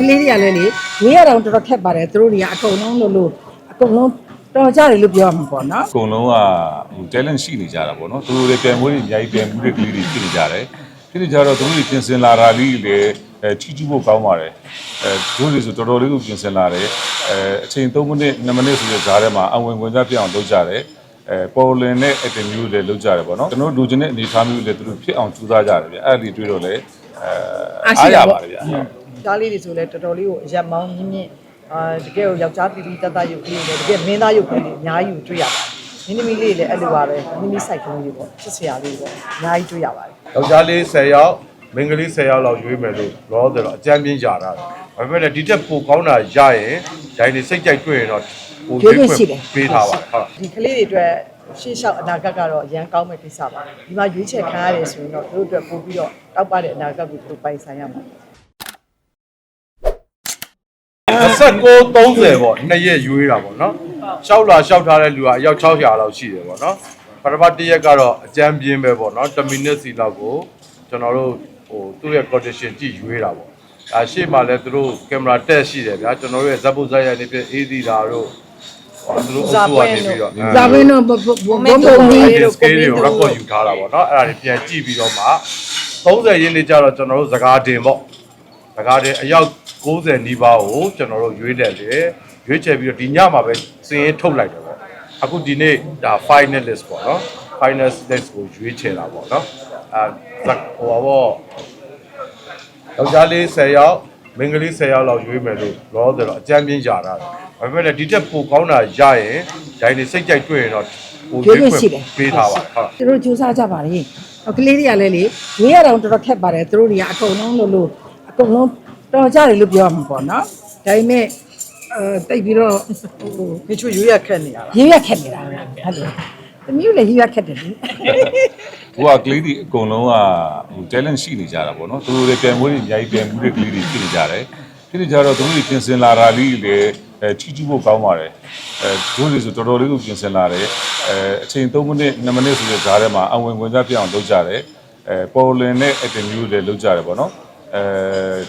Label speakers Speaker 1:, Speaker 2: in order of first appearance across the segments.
Speaker 1: ကလေးတွေကလည်းလေဝေးရတော့တော်တော်ခက်ပါတယ်သူတို့တွေကအကုန်လုံးလို့လို့အကုန်လုံးတော်ကြတယ်လို့ပြောရမှာပေါ့နော်
Speaker 2: အကုန်လုံးကဟို talent ရှိနေကြတာပေါ့နော်သူတို့တွေပြန်မွေးတွေအများကြီးပြန်မွေးတွေကလေးတွေဖြစ်နေကြတယ်ဖြစ်နေကြတော့သူတို့တွေပြင်ဆင်လာတာလေးတွေလည်းအဲချီချူဖို့ကောင်းပါတယ်အဲတို့တွေဆိုတော်တော်လေးကိုပြင်ဆင်လာတယ်အဲအချိန်3မိနစ်2မိနစ်ဆိုတဲ့ဈားထဲမှာအဝင်ဝင်စားပြအောင်လုပ်ကြတယ်အဲပေါ်လင်နဲ့အတင်မျိုးတွေလုပ်ကြတယ်ပေါ့နော်ကျွန်တော်တို့လူချင်းတဲ့အနေအထားမျိုးတွေသူတို့ဖြစ်အောင်ကြိုးစားကြတယ်ဗျအဲ့ဒီတွေ့တော့လေအဲအားရပါတယ်ဗျ
Speaker 3: ကားလေးတွေဆိုလဲတော်တော်လေးကိုအရက်မောင်းမြင့်မြင့်အာတကယ်ကိုယောက်ျားပီပီတတ်တတ်ရုပ်ကလေးတွေတကယ်မင်းသားရုပ်ကလေးတွေအများကြီးကိုတွေ့ရပါတယ်မင်းသမီးလေးတွေလည်းအဲ့လိုပါပဲမင်းသမီးစိုက်ကလေးတွေပေါ့ချစ်စရာလေးတွေပေါ့အများကြီးတွေ့ရပါတယ်
Speaker 4: ယောက်ျားလေး10ယောက်မိန်းကလေး10ယောက်လောက်ရွေးမယ်လို့လောတယ်တော့အကြမ်းပြင်းကြတာဒါပေမဲ့လည်းဒီတက်ပိုကောင်းတာရရင်ဒိုင်းနေစိတ်ကြိုက်တွေ့ရင်တော့ပိုရွေးခွင့်ပေးထားပါဟုတ်
Speaker 3: ဒီကလေးတွေအတွက်ရှေ့လျှောက်အနာဂတ်ကတော့အရန်ကောင်းမဲ့ကိစ္စပါဒီမှာရွေးချယ်ခံရတယ်ဆိုရင်တော့တို့အတွက်ပို့ပြီးတော့တောက်ပတဲ့အနာဂတ်ကိုတို့ပိုင်ဆိုင်ရမှာ
Speaker 4: 29 30ပေါ့နှစ်ရက်ရွေးတာပေါ့နော်ရှောက်လာရှောက်ထားတဲ့လူကအယောက်600လောက်ရှိတယ်ပေါ့နော်ပထမတစ်ရက်ကတော့အကြမ်းပြင်းပဲပေါ့နော်10မိနစ်စီလောက်ကိုကျွန်တော်တို့ဟိုသူ့ရဲ့ condition ကြည့်ရွေးတာပေါ့ဒါရှေ့မှာလည်းသူတို့ကင်မရာတက်ရှိတယ်ဗျာကျွန်တော်တို့ရဲ့ဇက်ပုဇက်ရနေပြအေးသီတာတို့ဟောသူတို့အစိုးရနေပြီးတော့
Speaker 1: ဇာဝင်းတော့ဘုံဘုံဘုံဘုံ
Speaker 4: ဒီ
Speaker 1: ကြီး
Speaker 4: scale တွေကို record ယူထားတာပေါ့နော်အဲ့ဒါတွေပြန်ကြည့်ပြီးတော့မှ30ရင်းနေကြတော့ကျွန်တော်တို့စကားတင်ပေါ့ စကားတင်အယောက်90နီးပါးကိုကျွန်တော်တို့ရွေးတယ်လေရွေးချယ်ပြီးတော့ဒီညမှာပဲစည်ရင်ထုတ်လိုက်တယ်ပေါ့အခုဒီနေ့ဒါ finalist ပေါ့နော် finalist ကိုရွေးချယ်တာပေါ့နော်အဲဇက်ဟိုပါပေါ့ယောက်ျားလေး10ယောက်မိန်းကလေး10ယောက်လောက်ရွေးမယ်လို့လောတယ်တော့အကြမ်းပြင်းကြတာဒါပေမဲ့လည်းဒီတက်ပိုကောင်းတာရရင်ဒိုင်းနေစိတ်ကြိုက်တွေ့ရင်တော့ပို
Speaker 1: ရွေး
Speaker 4: ရွေး
Speaker 1: ခွင့်
Speaker 4: ခွ
Speaker 1: ရှိ
Speaker 4: င့်
Speaker 1: တယ်
Speaker 4: ပေးထားပါတယ်ဟုတ်
Speaker 1: သူတို့ကြိုးစားကြပါလေဟိုကလေးတွေကလည်းလေဝေးရတော့တော်တော်ခက်ပါတယ်သူတို့တွေကအကုန်လုံးလို့လို့ အကုန်လုံးတော်ကြတယ်လို့ပြောရမှာပေါ့နော်ဒါပေမဲ့အဲတိတ်ပြီးတော့ဟို
Speaker 3: မိချွေရွေးရခက်နေရတာ
Speaker 1: ရရခက်နေတာဟုတ်တယ်သမီးလည်းရရခက်တယ်လေ
Speaker 2: ဟိုကကလေးတွေအကုန်လုံးကဟို talent ရှိနေကြတာပေါ့နော်သူတို့တွေပြန်မွေးတွေအများကြီးပြန်မွေးတွေကလေးတွေဖြစ်နေကြတယ်ဖြစ်နေကြတော့သူတို့တွေပြင်ဆင်လာတာလေးတွေလည်းအဲချီချူဖို့ကောင်းပါတယ်အဲတို့တွေဆိုတော်တော်လေးကိုပြင်ဆင်လာတယ်အဲအချိန်3မိနစ်2မိနစ်ဆိုတဲ့ဈားထဲမှာအဝင်ဝင်စားပြအောင်လုပ်ကြတယ်အဲပေါ်လင်နဲ့အတင်မျိုးတွေလုပ်ကြတယ်ပေါ့နော် အဲ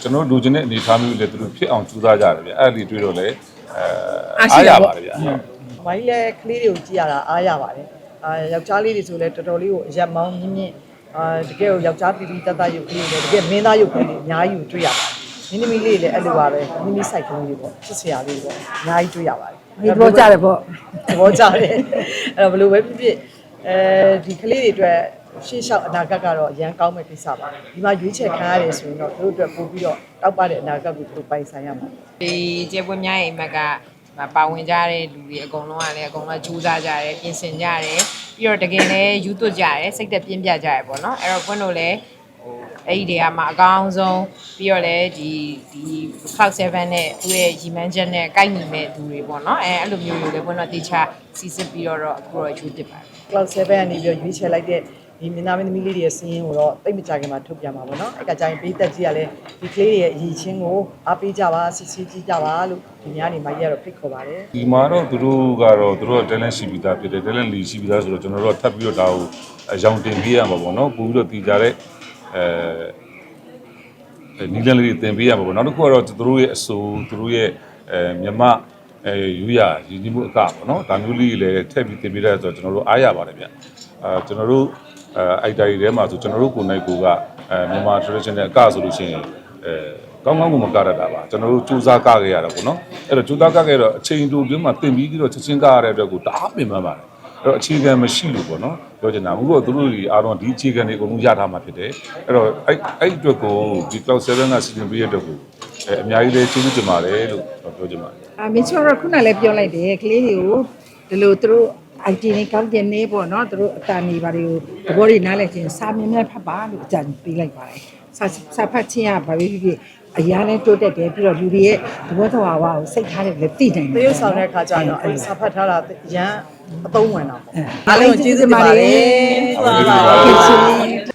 Speaker 2: ကျွန်တော်တို့လူချင်းတဲ့အနေအထားမျိုးတွေသူတို့ဖြစ်အောင်ကြိုးစားကြတယ်ဗျအဲ့ဒီတွေ့တော့လေအဲအားရပါတယ်ဗျ။
Speaker 3: မိုင်းလည်းကလေးတွေကိုကြည့်ရတာအားရပါတယ်။အာယောက်ျားလေးတွေဆိုလည်းတော်တော်လေးကိုအရက်မောင်းမြင့်မြင့်အာတကယ်ကိုယောက်ျားပီပီတတ်တတ်ရုပ်ကလေးတွေတကယ်မင်းသားရုပ်ကလေးတွေအများကြီးကိုတွေ့ရပါတယ်။မင်းသမီးလေးတွေလည်းအဲ့လိုပါပဲ။မင်းသမီးစိုက်ကလေးတွေပေါ့ချစ်စရာလေးတွေပေါ့အများကြီးတွေ့ရပါတယ်။
Speaker 1: ဒီတော့ကြတယ်ပေါ့
Speaker 3: သဘောကျတယ်။အဲ့တော့ဘယ်လိုပဲဖြစ်ဖြစ်အဲဒီကလေးတွေအတွက် ရှေ့လျှောက်အနာဂတ်ကတော့အရန်ကောင်းမဲ့ကိစ္စပါ။ဒီမှာရွေးချယ်ခံရတယ်ဆိုရင်တော့တို့အတွက်ပို့ပြီးတော့တောက်ပတဲ့အနာဂတ်ကိုတို့ပိုင်ဆိုင်ရမှာ။
Speaker 5: ဒီကျေပွင့်များရဲ့အမက်ကပါဝင်ကြတဲ့လူတွေအကုန်လုံးကလည်းအကုန်လုံးကြိုးစားကြတယ်ပြင်ဆင်ကြတယ်ပြီးတော့တကယ်လည်းယူသွတ်ကြတယ်စိတ်သက်ပြင်းပြကြတယ်ပေါ့နော်အဲ့တော့ဘွန်းတို့လည်းဟိုအဲ့ဒီတွေကမှအကောင်းဆုံးပြီးတော့လည်းဒီဒီ Cloud 7နဲ့သူ့ရဲ့ရီမန်းချက်နဲ့ကိုက်ညီမဲ့သူတွေပေါ့နော်အဲအဲ့လိုမျိုးတွေလည်းဘွန်းတို့တေချာစီစစ်ပြီးတော့တော့အခုတော့ယူပစ်ပါတယ်
Speaker 3: Cloud 7ကနေပြီးတော့ရွေးချယ်လိုက်တဲ့ ဒီမင်းသားမင်းသမီးလေးတွေရဲ့စီးရင်ကိုတော့တိတ်မကြခင်မှာထုတ်ပြန်မှာပေါ့နော်အဲ့ကကြရင်ပေးသက်ကြီးကလည်းဒီကလေးတွေရဲ့အရေးချင်းကိုအားပေးကြပါဆီဆီကြည့်ကြပါလို့ဒီများနေမှာကြီးကတော့ဖိတ်ခေါ်ပါတယ်
Speaker 2: ဒီမှာတော့သူတို့ကတော့သူတို့က talent ရှိပြီးသားဖြစ်တယ် talent လီရှိပြီးသားဆိုတော့ကျွန်တော်တို့ကထပ်ပြီးတော့ဒါကိုအရောင်တင်ပေးရမှာပေါ့နော်ပို့ပြီးတော့တည်ကြတဲ့အဲနီလန်လေးတွေတင်ပေးရမှာပေါ့နောက်တစ်ခုကတော့သူတို့ရဲ့အဆိုသူတို့ရဲ့အဲမြမအဲယူရရည်ကြီးမှုအကပေါ့နော်ဒါမျိုးလေးတွေလည်းထည့်ပြီးတင်ပေးရဆိုတော့ကျွန်တော်တို့အားရပါတယ်ဗျအာကျွန်တော်တို့ အဲအိုက်တာတွေထဲမှာဆိုကျွန်တော်တို့ကိုယ်နိုင်ကိုကအဲမြန်မာ traditional အကဆိုလို့ရှိရင်အဲကောင်းကောင်းကိုမကရတာပါကျွန်တော်တို့စူးစမ်းကခဲ့ရတာပေါ့နော်အဲ့တော့စူးစမ်းကခဲ့တော့အချိန်တူတွင်းမှာတင်ပြီးပြီးတော့ချက်ချင်းကရတဲ့အတွက်ကိုတအားပင်ပန်းပါတယ်အဲ့တော့အခြေခံမရှိလို့ပေါ့နော်ပြောချင်တာအခုတော့သူတို့တွေအားလုံးဒီအခြေခံတွေအကုန်လုံးရထားမှာဖြစ်တယ်အဲ့တော့အဲ့အဲ့အတွက်ကိုဒီ cloud 7ကစီစဉ်ပေးရတဲ့အတွက်ကိုအဲအများကြီးလေးကျေးဇူးတင်ပါတယ်လို့ပြောချင်ပါတယ်
Speaker 1: အမင်းချောရခုနလည်းပြောလိုက်တယ်ကလေးတွေကိုဒီလိုသူတို့ IT နဲ့ကောင်းတဲ့နေပေါ့နော်သူတို့အတန်နေပါတွေကိုသဘောတွေနားလည်ခြင်းစာမြင်မြတ်ဖတ်ပါလို့အကြံပေးလိုက်ပါတယ်စာစာဖတ်ခြင်းကဘာပဲဖြစ်ဖြစ်အရာနဲ့တိုးတက်တယ်ပြီးတော့လူတွေရဲ့သဘောသဘာဝကိုစိတ်ထားတယ်လည်းသိနိုင်
Speaker 3: တ
Speaker 1: တယ်
Speaker 3: ရုတ်ဆောင်တဲ့အခါကျတော့အဲ့ဒီစာဖတ်ထားတာရန်အသုံးဝင်တာပေါ့
Speaker 1: အားလုံးကျေးဇူးတင်ပါတယ်
Speaker 2: အားလုံးကျေးဇူးတင်ပါတယ်
Speaker 1: ကျေးဇူး